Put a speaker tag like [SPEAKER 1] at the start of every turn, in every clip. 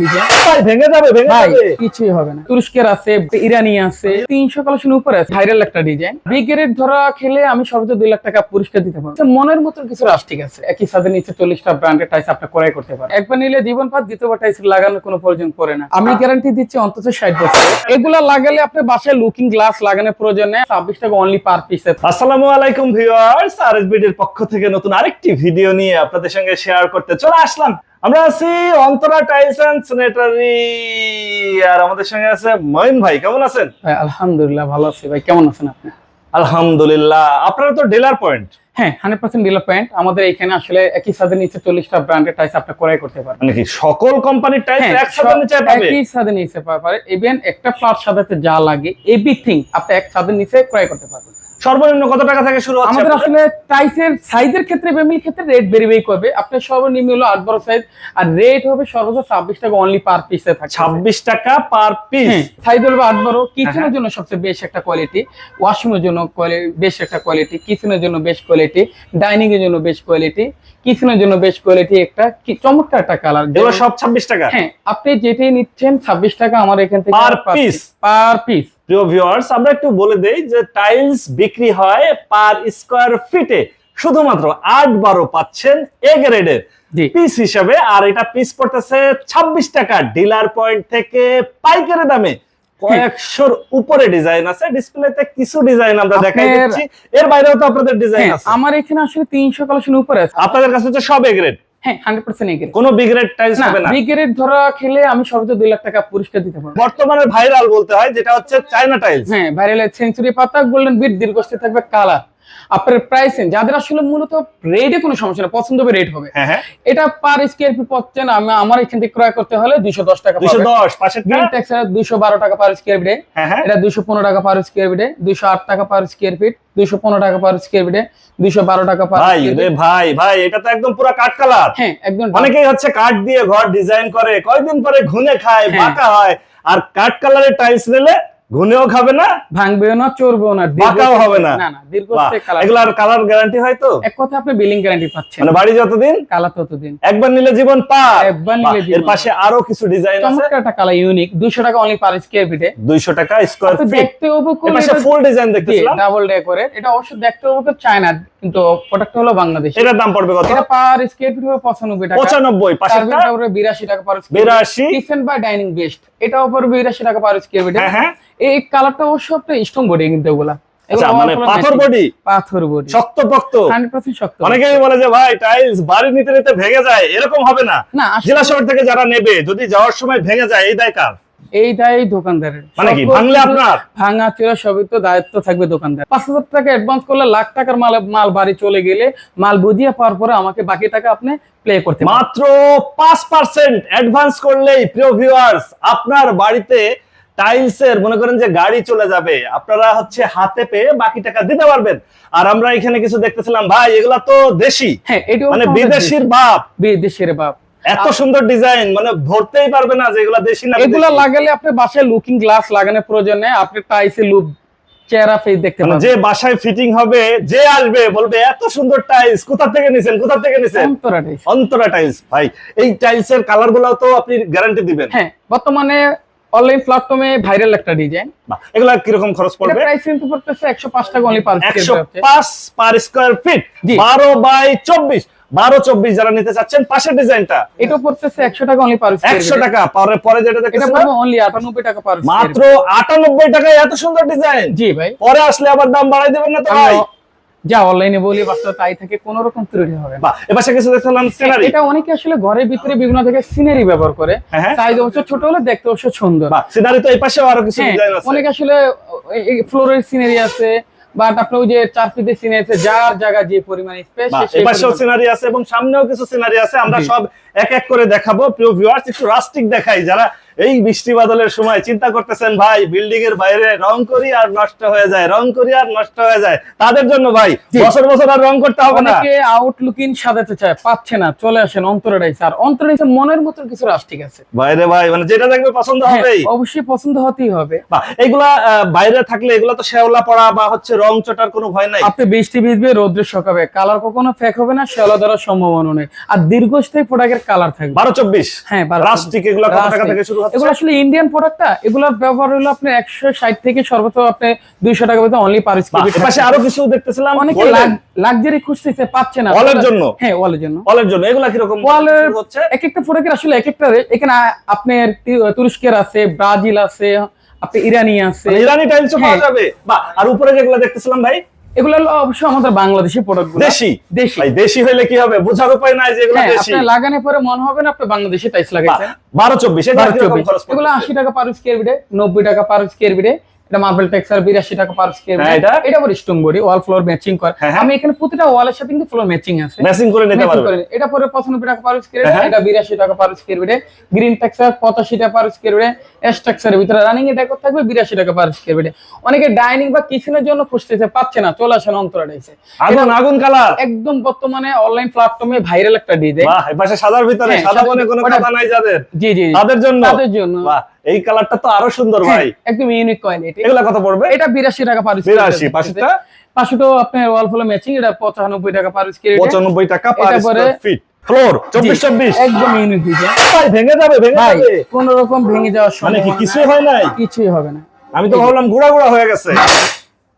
[SPEAKER 1] Design
[SPEAKER 2] ভাই ভেঙে যাবে ভেঙে যাবে।
[SPEAKER 1] কিছুই হবে না। তুরস্কের আছে ইরানি আছে তিনশো কালেকশন উপরে আছে। ভাইরাল একটা ডিজাইন বিগ ধরা খেলে আমি সর্বোচ্চ দুই লাখ টাকা পুরস্কার দিতে পারব। মনের মতন কিছু রাষ্ট্রিক আছে। একই সাথে নিচে চল্লিশটা ব্র্যান্ডের টাইস আপনি ক্রয় করতে পারেন। একবার নিলে জীবন পাত দ্বিতীয়বার টাইস লাগানোর কোনো প্রয়োজন পড়ে না। আমি গ্যারান্টি দিচ্ছি অন্তত ষাট বছর। এগুলা লাগালে আপনি বাসায় লুকিং গ্লাস লাগানোর প্রয়োজন নেই। ছাব্বিশ টাকা অনলি পার পিস
[SPEAKER 2] আসসালামু আলাইকুম ভিউয়ার্স আরএসবিডির পক্ষ থেকে নতুন আরেকটি ভিডিও নিয়ে আপনাদের সঙ্গে শেয়ার করতে চলে আসলাম। আমরা আছি অন্তরা টাইলস এন্ড স্যানিটারি আর আমাদের সঙ্গে আছে মঈন ভাই কেমন আছেন?
[SPEAKER 1] ভাই আলহামদুলিল্লাহ ভালো আছি ভাই। কেমন আছেন আপনি?
[SPEAKER 2] আলহামদুলিল্লাহ। আপনারা তো ডিলার পয়েন্ট
[SPEAKER 1] হ্যাঁ হান্ড্রেড পার্সেন্ট ডিলার পয়েন্ট আমাদের এখানে আসলে একই সাথে নিচে চল্লিশটা ব্র্যান্ডের টাইস আপনি ক্রয় করতে পারবেন।
[SPEAKER 2] মানে কি সকল কোম্পানির টাইলস
[SPEAKER 1] হ্যাঁ,
[SPEAKER 2] একসাথে নিচে পাবে?
[SPEAKER 1] একই ছাদের নিচে পারে ইভেন একটা প্লাট সাদাতে যা লাগে এভরিথিং আপনি এক ছাদের নিচে ক্রয় করতে পারবেন।
[SPEAKER 2] সর্বনিম্ন কত টাকা থেকে শুরু হচ্ছে?
[SPEAKER 1] আমাদের আসলে টাইসের সাইজের ক্ষেত্রে ফ্যামিলি ক্ষেত্রে রেট ভেরি করবে। আপনার সর্বনিম্ন হলো আট বড় সাইজ আর রেট হবে সর্বোচ্চ ছাব্বিশ টাকা অনলি পার পিসে থাকে
[SPEAKER 2] 26 টাকা পার পিস
[SPEAKER 1] সাইজ হলো আট বড় কিচেনের
[SPEAKER 2] হ্যাঁ।
[SPEAKER 1] জন্য সবচেয়ে বেশ একটা কোয়ালিটি ওয়াশরুমের জন্য বেশ একটা কোয়ালিটি কিচেনের জন্য বেশ কোয়ালিটি ডাইনিং এর জন্য বেশ কোয়ালিটি কিচেনের জন্য বেশ কোয়ালিটি একটা চমৎকার একটা কালার
[SPEAKER 2] সব 26 টাকা?
[SPEAKER 1] হ্যাঁ আপনি যেটাই নিচ্ছেন ছাব্বিশ টাকা আমার এখান থেকে
[SPEAKER 2] পার পিস
[SPEAKER 1] পার পিস
[SPEAKER 2] প্রিয় ভিউয়ার্স আমরা একটু বলে দেই যে টাইলস বিক্রি হয় পার স্কয়ার ফিটে শুধুমাত্র আট বারো পাচ্ছেন এ গ্রেডের
[SPEAKER 1] জি।
[SPEAKER 2] পিস হিসাবে আর এটা পিস পড়তেছে ছাব্বিশ টাকা। ডিলার পয়েন্ট থেকে পাইকারি দামে কয়েকশোর উপরে ডিজাইন আছে। ডিসপ্লেতে কিছু ডিজাইন আমরা দেখাই দিচ্ছি। এর বাইরেও তো আপনাদের ডিজাইন
[SPEAKER 1] হ্যাঁ,
[SPEAKER 2] আছে।
[SPEAKER 1] আমার এখানে আসলে তিনশো কালেকশন উপরে আছে।
[SPEAKER 2] আপনাদের কাছে হচ্ছে সব এ গ্রেড
[SPEAKER 1] হ্যাঁ হান্ড্রেড পার্সেন্ট এগ্রেড
[SPEAKER 2] কোনো বিগ্রেড টাইলস হবে না।
[SPEAKER 1] বিগ ধরা খেলে আমি সর্বোচ্চ দুই লাখ টাকা পুরস্কার দিতে পারব।
[SPEAKER 2] বর্তমানে ভাইরাল বলতে হয় যেটা হচ্ছে চায়না টাইলস
[SPEAKER 1] হ্যাঁ ভাইরাল সেঞ্চুরি পাতা গোল্ডেন বিট দীর্ঘস্থায়ী থাকবে কালার আপনার প্রাইস যাদের আসলে মূলত রেটে কোনো সমস্যা না পছন্দ হবে রেট হবে।
[SPEAKER 2] হ্যাঁ হ্যাঁ।
[SPEAKER 1] এটা পার স্কোয়ার ফিট পাচ্ছেন আমি আমার এখান থেকে ক্রয় করতে হলে দুইশো দশ টাকা
[SPEAKER 2] দশ পাশের
[SPEAKER 1] গ্রিন ট্যাক্স দুইশো বারো টাকা পার স্কোয়ার ফিটে
[SPEAKER 2] হ্যাঁ হ্যাঁ।
[SPEAKER 1] এটা দুইশো পনেরো টাকা পার স্কোয়ার ফিটে দুইশো আট টাকা পার স্কোয়ার ফিট দুইশো পনেরো টাকা পার স্কোয়ার ফিটে দুইশো বারো টাকা পার
[SPEAKER 2] ভাই ভাই ভাই এটা তো একদম পুরো কাঠ কালার।
[SPEAKER 1] হ্যাঁ একদম।
[SPEAKER 2] অনেকেই হচ্ছে কাঠ দিয়ে ঘর ডিজাইন করে কয়দিন পরে ঘুনে খায়
[SPEAKER 1] হ্যাঁ।
[SPEAKER 2] বাঁকা হয় আর কাঠ কালারের টাইলস নিলে ঘুনেও খাবে না
[SPEAKER 1] ভাঙবেও না চড়বেও না
[SPEAKER 2] বাঁকাও হবে না।
[SPEAKER 1] না না দীর্ঘস্থায়ী কালার
[SPEAKER 2] এগুলার কালার গ্যারান্টি হয় তো?
[SPEAKER 1] এক কথা আপনি বিলিং গ্যারান্টি পাচ্ছেন।
[SPEAKER 2] মানে বাড়ি যতদিন?
[SPEAKER 1] কালার ততদিন।
[SPEAKER 2] একবার নিলে জীবন পা
[SPEAKER 1] একবার
[SPEAKER 2] নিলে
[SPEAKER 1] নিলে
[SPEAKER 2] এর পাশে আরও কিছু ডিজাইন আছে।
[SPEAKER 1] চমৎকার একটা কালার ইউনিক 200 টাকা অনলি পার স্কয়ার ফিটে
[SPEAKER 2] দুইশো টাকা স্কয়ার ফিট
[SPEAKER 1] দেখতে উপকূল
[SPEAKER 2] পাশে ফুল ডিজাইন দেখতেছিলাম।
[SPEAKER 1] ডাবল ডে করে এটা অবশ্য দেখতে উপকূল চায়না কিন্তু প্রোডাক্ট হলো বাংলাদেশ।
[SPEAKER 2] এটার দাম পড়বে কত?
[SPEAKER 1] এটা পার স্কোয়ার ফিট হবে পঁচানব্বই টাকা।
[SPEAKER 2] পঁচানব্বই পাশেরটা
[SPEAKER 1] সার্ভিসটা পড়বে বিরাশি টাকা পার স্কোয়ার
[SPEAKER 2] বিরাশি।
[SPEAKER 1] কিচেন বা ডাইনিং বেস্ট এটাও পড়বে বিরাশি টাকা পার স্কোয়ার ফিটে
[SPEAKER 2] হ্যাঁ হ্যাঁ।
[SPEAKER 1] এই কালারটা অবশ্য আপনার স্টোন বডি কিন্তু এগুলা
[SPEAKER 2] আচ্ছা মানে পাথর বডি
[SPEAKER 1] পাথর বডি
[SPEAKER 2] শক্ত পক্ত
[SPEAKER 1] হান্ড্রেড পার্সেন্ট শক্ত
[SPEAKER 2] অনেকেই বলে যে ভাই টাইলস বাড়ি নিতে নিতে ভেঙে যায়। এরকম হবে না। জেলা শহর থেকে যারা নেবে যদি যাওয়ার সময় ভেঙে যায় এই দায় কার?
[SPEAKER 1] এইটাই দোকানদারের।
[SPEAKER 2] মানে কি ভাঙলে আপনার?
[SPEAKER 1] ভাঙা চোরা সবই তো দায়িত্ব থাকবে দোকানদার পাঁচ হাজার টাকা অ্যাডভান্স করলে লাখ টাকার মাল মাল বাড়ি চলে গেলে মাল বুঝিয়ে পাওয়ার পরে আমাকে বাকি টাকা আপনি প্লে করতে
[SPEAKER 2] মাত্র পাঁচ পার্সেন্ট অ্যাডভান্স করলেই প্রিয় ভিউয়ার্স আপনার বাড়িতে টাইলসের মনে করেন যে গাড়ি চলে যাবে আপনারা হচ্ছে হাতে পেয়ে বাকি টাকা দিতে পারবেন। আর আমরা এখানে কিছু দেখতেছিলাম ভাই এগুলা তো দেশি।
[SPEAKER 1] হ্যাঁ
[SPEAKER 2] মানে বিদেশির বাপ
[SPEAKER 1] দেশি। বিদেশির বাপ
[SPEAKER 2] এত সুন্দর ডিজাইন মানে ধরতেই পারবে না যে এগুলা দেশি না
[SPEAKER 1] এগুলা। লাগালে আপনি বাসায় লুকিং গ্লাস লাগানোর প্রয়োজন নেই আপনি টাইসে লুক চেহারা ফেস দেখতে
[SPEAKER 2] মানে
[SPEAKER 1] পাবেন।
[SPEAKER 2] যে বাসায় ফিটিং হবে যে আসবে বলবে এত সুন্দর টাইলস কোথা থেকে নিছেন কোথা থেকে নিছেন?
[SPEAKER 1] অন্তরা টাইস
[SPEAKER 2] অন্তরা টাইলস ভাই এই টাইলস এর কালার গুলাও তো আপনি গ্যারান্টি দিবেন।
[SPEAKER 1] হ্যাঁ বর্তমানে অনলাইন প্ল্যাটফর্মে ভাইরাল একটা ডিজাইন
[SPEAKER 2] বাহ, এগুলা কীরকম খরচ পড়বে?
[SPEAKER 1] প্রাইস কিন্তু পড়তেছে একশো পাঁচ টাকা অনলি পার
[SPEAKER 2] একশো পাঁচ পার স্কোয়ার ফিট
[SPEAKER 1] জি।
[SPEAKER 2] বারো বাই চব্বিশ। বারো চব্বিশ যারা নিতে চাচ্ছেন পাশের ডিজাইনটা।
[SPEAKER 1] এটা পড়তেছে একশো টাকা অনলি পার
[SPEAKER 2] একশো টাকা পরে পরে যেটা
[SPEAKER 1] অনলি আটানব্বই টাকা পার
[SPEAKER 2] মাত্র আটানব্বই টাকায় এত সুন্দর ডিজাইন।
[SPEAKER 1] জি ভাই।
[SPEAKER 2] পরে আসলে আবার দাম বাড়াই দেবেন না তো ভাই?
[SPEAKER 1] যা অনলাইনে বলি বাস্তবে তাই থেকে কোন রকম ত্রুটি হবে
[SPEAKER 2] এবার কিছু দেখছিলাম সিনারি
[SPEAKER 1] এটা অনেকে আসলে ঘরের ভিতরে বিভিন্ন থেকে সিনারি ব্যবহার করে।
[SPEAKER 2] হ্যাঁ, হ্যাঁ।
[SPEAKER 1] সাইজ অবশ্য ছোট হলে দেখতে অবশ্য সুন্দর।
[SPEAKER 2] সিনারি তো এই পাশেও আরও কিছু
[SPEAKER 1] হ্যাঁ,
[SPEAKER 2] ডিজাইন আছে।
[SPEAKER 1] অনেকে আসলে ফ্লোরের সিনারি আছে বাট আপনার ওই যে চার পিসের সিনারি আছে যার জায়গা যে পরিমাণ স্পেস
[SPEAKER 2] সিনারি আছে এবং সামনেও কিছু সিনারি আছে আমরা সব এক এক করে দেখাবো। প্রিয় ভিউয়ার্স একটু রাস্টিক দেখাই যারা এই বৃষ্টি বাদলের সময় চিন্তা করতেছেন ভাই বিল্ডিং এর বাইরে রং করি আর নষ্ট হয়ে যায় রং করি আর নষ্ট হয়ে যায়। তাদের জন্য ভাই বছর বছর আর রং করতে হবে না।
[SPEAKER 1] আউটলুকিং সাজাতে চায় পাচ্ছে না চলে আসেন অন্তরাইস আর অন্তরাইস মনের মতন কিছু রাষ্ট্রিক আছে।
[SPEAKER 2] বাইরে ভাই মানে যেটা দেখবে পছন্দ
[SPEAKER 1] হ্যাঁ,
[SPEAKER 2] হবেই।
[SPEAKER 1] অবশ্যই পছন্দ হতেই হবে।
[SPEAKER 2] এগুলা বাইরে থাকলে এগুলা তো শেওলা পড়া বা হচ্ছে রং চটার কোনো ভয় নাই।
[SPEAKER 1] আপনি বৃষ্টি ভিজবে রোদ্রে শোকাবে কালার কখনো ফেক হবে না শেলা ধরার সম্ভাবনা নেই। আর দীর্ঘস্থায়ী প্রোডাক্টের কালার থাকবে।
[SPEAKER 2] বারো চব্বিশ।
[SPEAKER 1] হ্যাঁ বারো
[SPEAKER 2] রাস্টিক এগুলো কত টাকা থেকে শুরু
[SPEAKER 1] এগুলো আসলে ইন্ডিয়ান প্রোডাক্টটা এগুলোর ব্যবহার হলো একশো ষাট থেকে সর্বোচ্চ আপনি দুইশো টাকা পর্যন্ত অনলি পার স্কোয়ার
[SPEAKER 2] আরও কিছু দেখতেছিলাম।
[SPEAKER 1] অনেকে লাক্সারি খুঁজতেছে পাচ্ছে না।
[SPEAKER 2] ওয়ালের জন্য?
[SPEAKER 1] হ্যাঁ ওয়ালের জন্য।
[SPEAKER 2] ওয়ালের জন্য। এগুলা কীরকম
[SPEAKER 1] ওয়ালের
[SPEAKER 2] হচ্ছে?
[SPEAKER 1] এক একটা প্রোডাক্টের আসলে এক একটা। এখানে আপনার তুরস্কের আছে ব্রাজিল আছে আপনি ইরানি আছে।
[SPEAKER 2] মানে ইরানি টাইলসও পাওয়া
[SPEAKER 1] হ্যাঁ।
[SPEAKER 2] যাবে। বা আর উপরে যেগুলো দেখতেছিলাম ভাই
[SPEAKER 1] এগুলো হলো অবশ্যই আমাদের বাংলাদেশি প্রোডাক্ট
[SPEAKER 2] দেশি?
[SPEAKER 1] দেশি।
[SPEAKER 2] ভাই দেশি হইলে কি হবে? বোঝার উপায় নাই যে এগুলো
[SPEAKER 1] হ্যাঁ
[SPEAKER 2] দেশি।
[SPEAKER 1] আপনি লাগানোর পরে মনে হবে না আপনি বাংলাদেশি টাইস লাগাইছেন।
[SPEAKER 2] বারো চব্বিশ এটা
[SPEAKER 1] বারো
[SPEAKER 2] কীরকম
[SPEAKER 1] চব্বিশ।
[SPEAKER 2] খরচ
[SPEAKER 1] এগুলো
[SPEAKER 2] পড়তেছে?
[SPEAKER 1] আশি টাকা পার স্কোয়ার বিডে নব্বই টাকা পার স্কোয়ার বিডে এটা মার্বেল টেক্সার বিরাশি টাকা পার স্কোয়ার
[SPEAKER 2] হ্যাঁ, এটা?
[SPEAKER 1] এটা আবার stone body wall floor matching করে। আমি এখানে প্রতিটা ওয়ালের সাথে কিন্তু ফ্লোর ম্যাচিং আছে।
[SPEAKER 2] ম্যাচিং করে নিতে
[SPEAKER 1] Matching
[SPEAKER 2] পারবে।
[SPEAKER 1] এটা পরে পঁচানব্বই টাকা পার স্কোয়ার
[SPEAKER 2] হ্যাঁ, হ্যাঁ।
[SPEAKER 1] এটা বিরাশি টাকা পার স্কোয়ার বিডে গ্রিন টেক্সার পঁচাশি টাকা পার স্কোয়ার বিডে এস টেক্সারের ভিতরে রানিং এটা থাকবে বিরাশি টাকা পার স্কোয়ার বিডে অনেকে ডাইনিং বা কিচেনের জন্য খুঁজতেছে পাচ্ছে না চলে আসেন অন্তরা ডাইছে
[SPEAKER 2] আগুন আগুন কালার।
[SPEAKER 1] একদম বর্তমানে অনলাইন প্ল্যাটফর্মে ভাইরাল একটা ডিজাইন
[SPEAKER 2] বাহ এপাশে সাদার ভিতরে
[SPEAKER 1] হ্যাঁ,
[SPEAKER 2] সাদা বনে কোনো কথা নাই যাদের।
[SPEAKER 1] জি জি জি।
[SPEAKER 2] তাদের জন্য।
[SPEAKER 1] তাদের জন্য।
[SPEAKER 2] বাহ। এই কালারটা তো আরও সুন্দর
[SPEAKER 1] হ্যাঁ,
[SPEAKER 2] ভাই।
[SPEAKER 1] একদম ইউনিক কোয়ালিটি
[SPEAKER 2] এগুলা কত পড়বে?
[SPEAKER 1] এটা বিরাশি টাকা পার
[SPEAKER 2] বিরাশি পাশেরটা
[SPEAKER 1] পাঁচশো আপনার ওয়াল ফলো ম্যাচিং এটা পঁচানব্বই টাকা পার স্কোয়ার
[SPEAKER 2] পঁচানব্বই টাকা পার স্কয়ার ফিট ফ্লোর চব্বিশ চব্বিশ।
[SPEAKER 1] একদম ইউনিক ডিজাইন
[SPEAKER 2] ভাই ভেঙে যাবে ভেঙে যাবে।
[SPEAKER 1] কোন রকম ভেঙে যাওয়ার সম্ভাবনা
[SPEAKER 2] মানে কি কিছুই হয় নাই?
[SPEAKER 1] কিছুই হবে না।
[SPEAKER 2] আমি তো ভাবলাম গুড়া গুড়া হয়ে গেছে।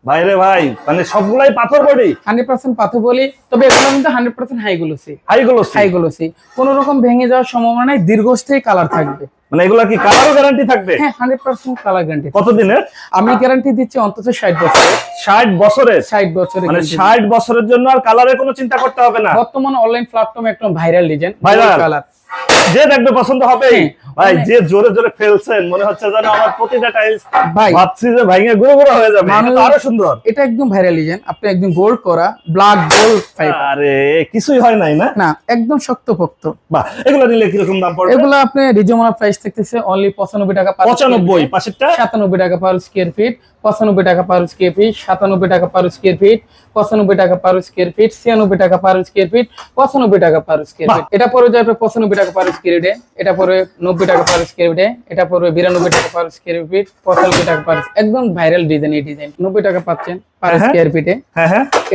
[SPEAKER 2] ভাই রে ভাই মানে সবগুলাই পাথর বডি।
[SPEAKER 1] হান্ড্রেড পার্সেন্ট পাথর বলি তবে এগুলো কিন্তু হান্ড্রেড পার্সেন্ট হাই গ্লোসি
[SPEAKER 2] হাইগুলো
[SPEAKER 1] হাই গ্লোসি কোন রকম ভেঙে যাওয়ার সম্ভাবনা নাই দীর্ঘস্থায়ী কালার থাকবে।
[SPEAKER 2] মানে এগুলা কি কালারও গ্যারান্টি থাকবে?
[SPEAKER 1] হ্যাঁ হান্ড্রেড পার্সেন্ট কালার গ্যারান্টি
[SPEAKER 2] কতদিনের?
[SPEAKER 1] আমি গ্যারান্টি দিচ্ছি অন্তত ষাট বছর
[SPEAKER 2] ষাট বছরের?
[SPEAKER 1] ষাট বছরের
[SPEAKER 2] মানে
[SPEAKER 1] guarantee
[SPEAKER 2] ষাট বছরের জন্য আর কালারের কোনো চিন্তা করতে হবে না?
[SPEAKER 1] বর্তমান অনলাইন প্ল্যাটফর্মে একদম ভাইরাল ডিজাইন
[SPEAKER 2] ভাইরাল
[SPEAKER 1] কালার
[SPEAKER 2] যে দেখবে পছন্দ হবে
[SPEAKER 1] হ্যাঁ,
[SPEAKER 2] ভাই
[SPEAKER 1] মানে-
[SPEAKER 2] যে জোরে জোরে ফেলছেন মনে হচ্ছে যেন আমার প্রতিটা টাইলস
[SPEAKER 1] ভাই।
[SPEAKER 2] ভাবছি যে ভাঙে গুঁড়ো গুঁড়ো হয়ে যাবে। তো আরও সুন্দর।
[SPEAKER 1] এটা একদম ভাইরাল ডিজাইন আপনি একদম গোল্ড করা ব্ল্যাক গোল্ড ফাইবার
[SPEAKER 2] আরে কিছুই হয় নাই না?
[SPEAKER 1] না একদম শক্তপোক্ত
[SPEAKER 2] বাহ এগুলো নিলে কীরকম দাম পড়বে?
[SPEAKER 1] এগুলো আপনি রিজনেবল প্রাইস থাকতেছে অনলি পঁচানব্বই টাকা per
[SPEAKER 2] পঁচানব্বই
[SPEAKER 1] square feet,
[SPEAKER 2] পাশেরটা?
[SPEAKER 1] সাতানব্বই টাকা পার স্কোয়ার ফিট পঁচানব্বই টাকা পার স্কোয়ার ফিট সাতানব্বই টাকা পার স্কোয়ার ফিট পঁচানব্বই টাকা পার স্কোয়ার ফিট ছিয়ানব্বই টাকা পার স্কোয়ার ফিট পঁচানব্বই টাকা পার স্কোয়ার ফিট এটা পরে যাবে পঁচানব্বই টাকা পার স্কোয়ার ফিটে এটা পরে নব্বই টাকা পার স্কোয়ার ফিটে এটা পরে বিরানব্বই টাকা পার স্কোয়ার ফিট পঁচানব্বই টাকা পার একদম ভাইরাল ডিজাইন এই ডিজাইন নব্বই টাকা পাচ্ছেন পার। স্কোয়ার ফিটে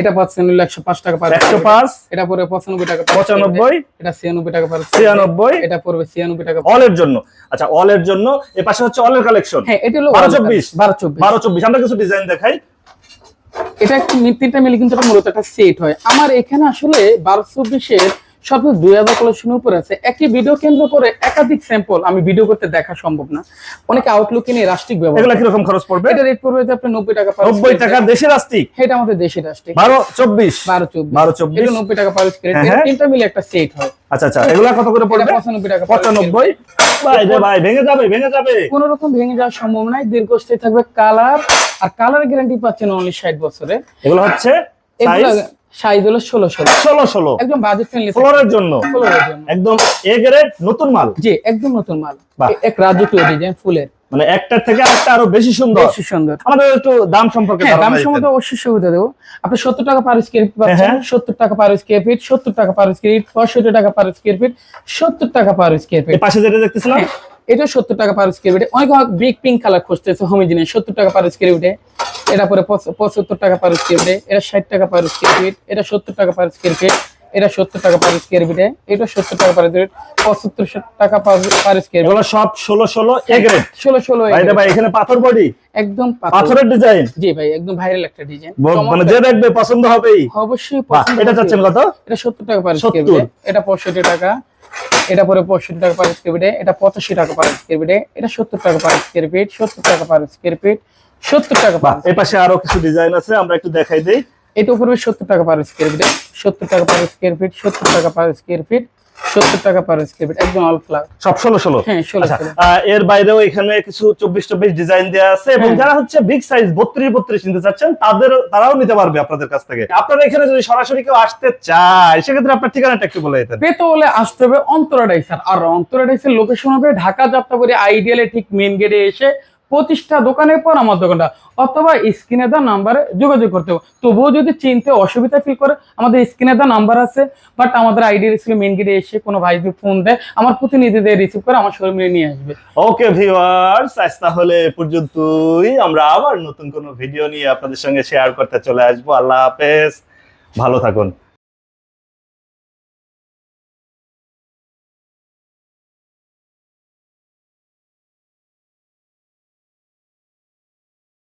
[SPEAKER 1] এটা পাচ্ছেন হলো একশো পাঁচ টাকা পার
[SPEAKER 2] একশো পাঁচ।
[SPEAKER 1] এটা পরে পঁচানব্বই টাকা
[SPEAKER 2] পঁচানব্বই।
[SPEAKER 1] এটা ছিয়ানব্বই টাকা পার
[SPEAKER 2] ছিয়ানব্বই।
[SPEAKER 1] এটা পড়বে ছিয়ানব্বই টাকা
[SPEAKER 2] অলের জন্য। আচ্ছা অলের জন্য এ পাশে হচ্ছে অলের কালেকশন
[SPEAKER 1] হ্যাঁ এটা হলো
[SPEAKER 2] বারো চব্বিশ।
[SPEAKER 1] বারো চব্বিশ।
[SPEAKER 2] বারো চব্বিশ। আমরা কিছু ডিজাইন দেখাই।
[SPEAKER 1] এটা তিনটা মিলে কিন্তু মূলত একটা সেট হয়। আমার এখানে আসলে বারো চব্বিশের সর্বোচ্চ দুই হাজার কালেকশন উপরে আছে। একই ভিডিও কেন্দ্র করে একাধিক স্যাম্পল আমি ভিডিও করতে দেখা সম্ভব না। অনেকে আউটলুকে নিয়ে রাষ্ট্রিক ব্যবহার
[SPEAKER 2] এগুলা
[SPEAKER 1] করে।
[SPEAKER 2] কীরকম খরচ পড়বে?
[SPEAKER 1] এটা রেট পড়বে যে আপনার নব্বই টাকা
[SPEAKER 2] নব্বই টাকা
[SPEAKER 1] feet।
[SPEAKER 2] দেশি রাস্টিক
[SPEAKER 1] এটা আমাদের দেশের রাষ্ট্রিক।
[SPEAKER 2] বারো চব্বিশ।
[SPEAKER 1] বারো চব্বিশ।
[SPEAKER 2] বারো চব্বিশ।
[SPEAKER 1] এটা নব্বই টাকা পার স্কোয়ার
[SPEAKER 2] হ্যাঁ, হ্যাঁ।
[SPEAKER 1] তিনটা মিলে একটা সেট হয়।
[SPEAKER 2] আচ্ছা আচ্ছা। এগুলা কত করে পড়বে?
[SPEAKER 1] টাকা
[SPEAKER 2] ভাই রে ভাই ভেঙে যাবে ভেঙে যাবে।
[SPEAKER 1] কোন রকম ভেঙে যাওয়ার সম্ভাবনা নাই। দীর্ঘস্থায়ী থাকবে কালার। আর কালার গ্যারান্টি পাচ্ছেন অনলি ষাট বছরে
[SPEAKER 2] এগুলো হচ্ছে
[SPEAKER 1] সাইজ হলো ষোলো ষোলো।
[SPEAKER 2] ষোলো ষোলো।
[SPEAKER 1] একদম বাজেট ফ্রেন্ডলি
[SPEAKER 2] ফ্লোরের জন্য। একদম এ গ্রেড নতুন মাল।
[SPEAKER 1] জি একদম নতুন মাল। এক রাজকীয় ডিজাইন ফুলের।
[SPEAKER 2] মানে একটার থেকে আরেকটা আরও বেশি সুন্দর।
[SPEAKER 1] বেশি সুন্দর।
[SPEAKER 2] আমাদের একটু দাম সম্পর্কে
[SPEAKER 1] হ্যাঁ দাম
[SPEAKER 2] দিতেন।
[SPEAKER 1] অবশ্যই সুবিধা দেবো। আপনি সত্তর টাকা পার স্কোয়ার ফিট পাচ্ছেন
[SPEAKER 2] হ্যাঁ।
[SPEAKER 1] সত্তর টাকা পার স্কোয়ার ফিট সত্তর টাকা পার স্কোয়ার ফিট পঁয়ষট্টি টাকা পার স্কোয়ার ফিট সত্তর টাকা পার স্কোয়ার ফিট
[SPEAKER 2] পাশে যেটা দেখতেছিলাম।
[SPEAKER 1] এটা সত্তর টাকা পার স্কোয়ার ফিটে অনেক বিগ পিঙ্ক কালার খুঁজতেছে হোমিজিনে সত্তর টাকা পার স্কোয়ার ফিটে এটা পরে পঁচাত্তর টাকা পার স্কোয়ার ফিটে এটা ষাট টাকা পার স্কোয়ার ফিট এটা সত্তর টাকা পার স্কোয়ার ফিট এটা সত্তর টাকা পার স্কোয়ার ফিটে এটা সত্তর টাকা পার স্কোয়ার পঁচাত্তর টাকা পার স্কোয়ার
[SPEAKER 2] এগুলো সব ষোলো ষোলো
[SPEAKER 1] ষোলো ষোলো
[SPEAKER 2] ভাই এখানে পাথর বডি
[SPEAKER 1] একদম
[SPEAKER 2] পাথরের ডিজাইন
[SPEAKER 1] জি ভাই একদম ভাইরাল একটা ডিজাইন
[SPEAKER 2] মানে যে দেখবে পছন্দ হবেই
[SPEAKER 1] অবশ্যই পছন্দ
[SPEAKER 2] এটা চাচ্ছেন কত
[SPEAKER 1] এটা সত্তর টাকা পার স্কোয়ার ফিটে এটা পঁয়ষট্টি টাকা এটা পরে পঁয়ষট্টি টাকা পার স্কোয়ার ফিটে এটা পঁচাশি টাকা পার স্কোয়ার ফিটে এটা সত্তর টাকা পার স্কোয়ার ফিট সত্তর টাকা পার স্কোয়ার ফিট সত্তর টাকা
[SPEAKER 2] এই পাশে আরও কিছু ডিজাইন আছে আমরা একটু দেখাই দেই।
[SPEAKER 1] এটা সত্তর টাকা পার স্কোয়ার ফিটে সত্তর টাকা পার স্কোয়ার ফিট সত্তর টাকা পার স্কোয়ার ফিট সত্তর টাকা পার স্কোয়ার ফিট একদম অল ফ্লাগ
[SPEAKER 2] সব ষোলো ষোলো?
[SPEAKER 1] হ্যাঁ ষোলো
[SPEAKER 2] আচ্ছা, এর বাইরেও এখানে কিছু চব্বিশ চব্বিশ ডিজাইন দেওয়া আছে এবং
[SPEAKER 1] হ্যাঁ।
[SPEAKER 2] যারা হচ্ছে বিগ সাইজ বত্রিশ বত্রিশ নিতে চাচ্ছেন তাদের তারাও নিতে পারবে আপনাদের কাছ থেকে। আপনারা এখানে যদি সরাসরি কেউ আসতে চায় সেক্ষেত্রে আপনার ঠিকানাটা একটু বলে দিতেন।
[SPEAKER 1] পেতে হলে আসতে হবে অন্তরা ডাইসার আর অন্তরা ডাইসের লোকেশন হবে ঢাকা যাত্রাবাড়ি আইডিয়ালে ঠিক মেন গেটে এসে প্রতিষ্ঠা দোকানের পর আমার দোকানটা, অথবা স্ক্রিনে দেওয়া নাম্বারে যোগাযোগ করতে হবে। তবুও যদি চিনতে অসুবিধা ফিল করে, আমাদের স্ক্রিনে দেওয়া নাম্বার আছে বাট আমাদের আইডি রিসিভ মেন গেটে এসে কোনো ভাই যদি ফোন দেয়, আমার প্রতিনিধিদের রিসিভ করে আমার শোরুমে নিয়ে আসবে।
[SPEAKER 2] ওকে ভিউয়ার্স আজ তাহলে পর্যন্তই। আমরা আবার নতুন কোনো ভিডিও নিয়ে আপনাদের সঙ্গে শেয়ার করতে চলে আসব। আল্লাহ হাফেজ। ভালো থাকুন।